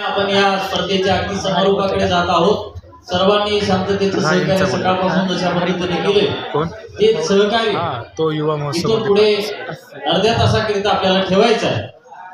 आपण या स्पर्धेच्या अगदी समारोपाकडे जात आहोत. सर्वांनी शांततेचं सहकार्य सकाळपासून जशा पद्धतीने केले ते सहकार्य तो युवा महोत्सव पुढे अर्ध्या तासाकरिता आपल्याला ठेवायचं आहे.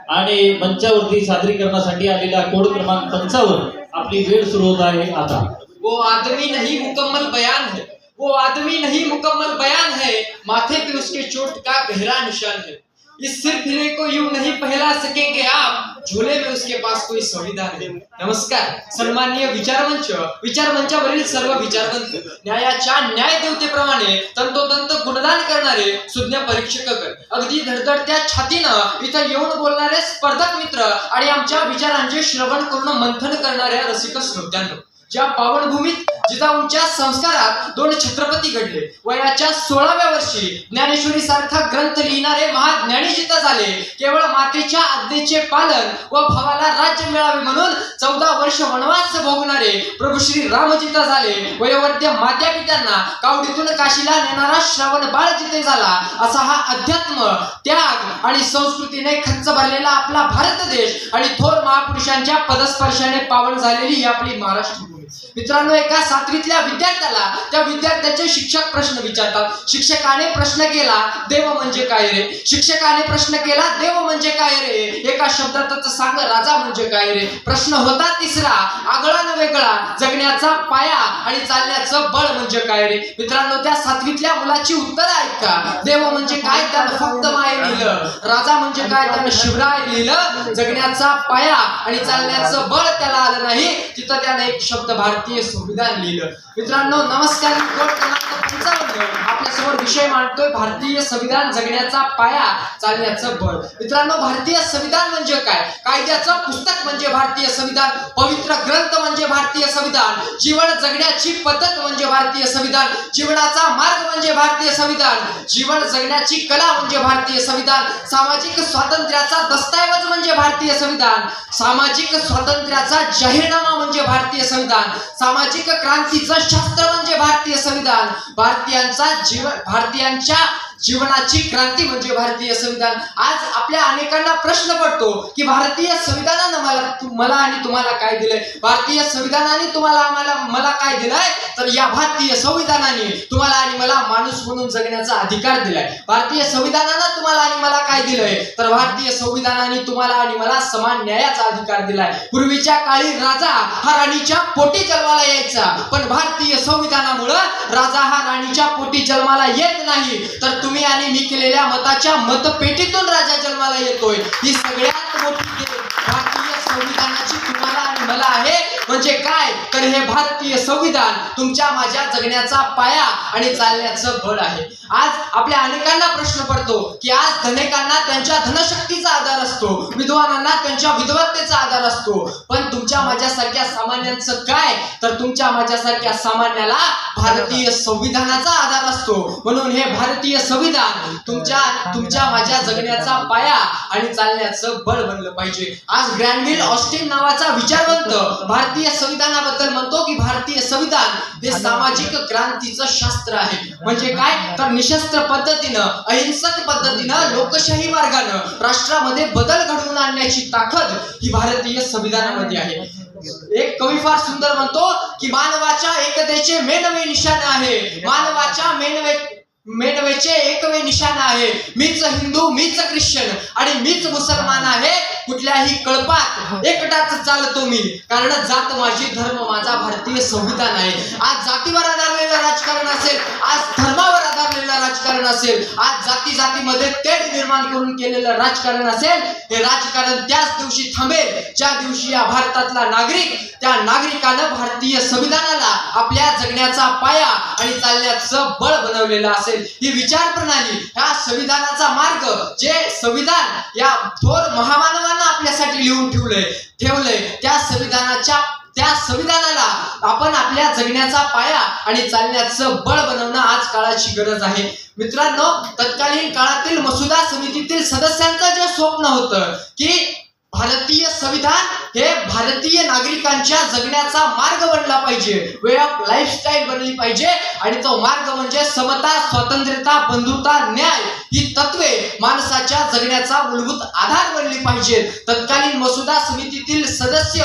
आणि मंचावरती सादरीकरणासाठी आलेला कोड क्रमांक पंचावन्न आपली वेळ सुरू होत आहे आता. वो आदमी नहीं मुकम्मल बयान है। वो आदमी नहीं मुकम्मल बयान है। माथे पे उसके चोट का गहरा निशान है। इस सिर फिरे को यूं नहीं पहला सकेंगे आप। झोले में उसके पास कोई संविधान है नमस्कार सन्माननीय विचारमंच विचारमंचावरील सर्व विचारवंत न्यायाच्या न्याय देवतेप्रमाणे तंतोतंत गुणदान करणारे सुज्ञ परीक्षक अगदी धडधडत्या छातीनं इथं येऊन बोलणारे स्पर्धक मित्र आणि आमच्या विचारांचे श्रवण करून मंथन करणाऱ्या रसिक श्रोत्यांनो ज्या पावनभूमीत जिजाऊंच्या संस्कारात दोन छत्रपती घडले. वयाच्या सोळाव्या वर्षी ज्ञानेश्वरी सारखा ग्रंथ लिहिणारे महाज्ञानीजिता झाले. केवळ मातेच्या आज्ञेचे पालन व भावाला राज्य मिळावे म्हणून चौदा वर्ष वनवास भोगणारे प्रभू श्री रामजिता झाले. वयोवर्ध्य मात्या पित्यांना कावडीतून काशीला नेणारा श्रावण बाळ झाला असा हा अध्यात्म त्याग आणि संस्कृतीने खच्च भरलेला आपला भारत देश आणि थोर महापुरुषांच्या पदस्पर्शाने पावन झालेली ही आपली महाराष्ट्र भूमी मित्रांनो एका सातवीतल्या विद्यार्थ्याला त्या विद्यार्थ्याचे शिक्षक प्रश्न विचारतात. शिक्षकाने प्रश्न केला देव म्हणजे काय रे? शिक्षकाने प्रश्न केला देव म्हणजे काय रे? एका शब्दातच सांग राजा म्हणजे काय रे? प्रश्न होता तिसरा आगळा न वेगळा जगण्याचा पाया आणि चालण्याचं बळ म्हणजे काय रे? मित्रांनो त्या सातवीतल्या मुलाची उत्तर आहेत का देव म्हणजे काय? त्यानं फक्त माय लिहिलं. राजा म्हणजे काय? त्यानं शिवराय लिहिलं. जगण्याचा पाया आणि चालण्याचं बळ त्याला आलं नाही. तिथं त्यानं एक शब्द भारतीय संविधान लिहिलं. मित्रांनो नमस्कार. मी विषय मांडतोय. भारतीय संविधान जगण्याचा पाया चालण्याचं बळ. मित्रांनो भारतीय संविधान म्हणजे काय? कायद्याचं पुस्तक म्हणजे भारतीय संविधान. पवित्र ग्रंथ म्हणजे भारतीय संविधान. जीवन जगण्याची पद्धत म्हणजे भारतीय संविधान. जीवनाचा मार्ग म्हणजे भारतीय संविधान. जीवन जगण्याची कला म्हणजे भारतीय संविधान. सामाजिक स्वातंत्र्याचा दस्तऐवज म्हणजे भारतीय संविधान. सामाजिक स्वातंत्र्याचा जाहीरनामा म्हणजे भारतीय संविधान. सामाजिक क्रांतीचं शास्त्र म्हणजे भारतीय संविधान. भारतीयांचा जीवन भारतीयांच्या जीवनाची क्रांती म्हणजे भारतीय संविधान. आज आपल्या अनेकांना प्रश्न पडतो की भारतीय संविधानानं मला मला आणि तुम्हाला काय दिलंय? भारतीय संविधानाने तुम्हाला आम्हाला मला काय दिलंय? तर या भारतीय संविधानाने तुम्हाला आणि मला माणूस म्हणून जगण्याचा अधिकार दिलाय. भारतीय संविधानानं तुम्हाला आणि मला काय दिलंय? तर भारतीय संविधानाने तुम्हाला आणि मला समान न्यायाचा अधिकार दिलाय. पूर्वीच्या काळी राजा हा राणीच्या पोटी जन्माला यायचा. पण भारतीय संविधानामुळं राजा हा राणीच्या पोटी जन्माला येत नाही. तर तुम्ही आणि मी केलेल्या मताच्या मतपेटीतून राजा जन्माला येतोय. ही सगळ्यात मोठी हे भारतीय संविधान तुमच्या माझ्या जगण्याचा पाया आणि चालण्याचं बळ आहे. आज आपल्या अनेकांना प्रश्न पडतो की आज धनेकांना त्यांच्या धनशक्तीचा आधार असतो विद्वानांना त्यांच्या विद्वत्तेचा आधार असतो. पण तुमच्या माझ्यासारख्या सामान्यांचं काय? तर तुमच्या माझ्यासारख्या सामान्याला भारतीय संविधानाचा आधार असतो. म्हणून हे भारतीय संविधान तुमच्या तुमच्या माझ्या जगण्याचा पाया आणि चालण्याचं बळ बनलं पाहिजे. आज ग्रँडविल ऑस्टिन नावाचा विचारवंत भारतीय संविधानाबद्दल म्हणतो की भारतीय संविधान हे सामाजिक क्रांतीचं शास्त्र आहे. म्हणजे काय? तर निशस्त्र पद्धतीनं अहिंसक पद्धतीनं लोकशाही मार्गानं राष्ट्रामध्ये बदल घडवून आणण्याची ताकद ही भारतीय संविधानामध्ये आहे. एक कवी फार सुंदर म्हणतो की मानवाच्या एकतेचे मेनवे निशाण आहे. मानवाच्या मेनवे मेनवेचे एकवे निशाण आहे. मीच हिंदू मीच ख्रिश्चन आणि मीच मुसलमान आहे. कुठल्याही कळपात. एकटाच चालतो मी. कारण जात माझी धर्म माझा भारतीय संविधान आहे. आज जातीवर आधारलेलं राजकारण असेल आज धर्मावर आधारलेलं राजकारण असेल आज जाती जातीमध्ये तेढ निर्माण करून केलेलं राजकारण असेल हे राजकारण त्याच दिवशी थांबेल. ज्या दिवशी या भारतातला नागरिक त्या नागरिकानं भारतीय संविधानाला आपल्या जगण्याचा पाया आणि चालण्याचं बळ बनवलेलं असेल. ही विचार प्रणाली ह्या संविधानाचा मार्ग जे संविधान या थोर महामानवांना आपल्यासाठी लिहून ठेवलंय ठेवलंय त्या संविधानाच्या त्या संविधानाला आपण आपल्या जगण्याचा पाया आणि चालण्याचं बळ बनवणं आज काळाची गरज आहे. मित्रांनो तत्कालीन काळातील मसुदा समितीतील सदस्यांचं जे स्वप्न होतं की भारतीय संविधान हे भारतीय नागरिकांच्या जगण्याचा मार्ग बनला पाहिजे. वे ऑफ लाईफस्टाईल बनली पाहिजे. आणि तो मार्ग म्हणजे समता स्वातंत्र्यता बंधुता न्याय ही तत्वे माणसाच्या जगण्याचा मूलभूत आधार बनली पाहिजेत. तत्कालीन मसुदा समितीतील सदस्य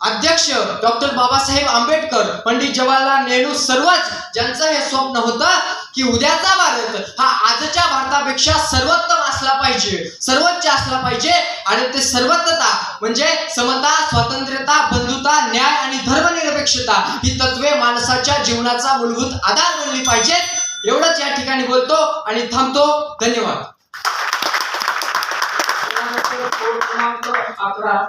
अध्यक्ष डॉक्टर बाबासाहेब आंबेडकर पंडित जवाहरलाल नेहरू सर्वच ज्यांचं हे स्वप्न होतं की उद्याचा भारत हा आजच्या भारतापेक्षा सर्वोत्तम असला पाहिजे. सर्वोच्च असला पाहिजे आणि ते सर्वत्रता म्हणजे समता स्वातंत्र्यता बंधुता न्याय आणि धर्मनिरपेक्षता ही तत्वे माणसाच्या जीवनाचा मूलभूत आधार बनली पाहिजेत. एवढंच या ठिकाणी बोलतो आणि थांबतो. धन्यवाद. अकरा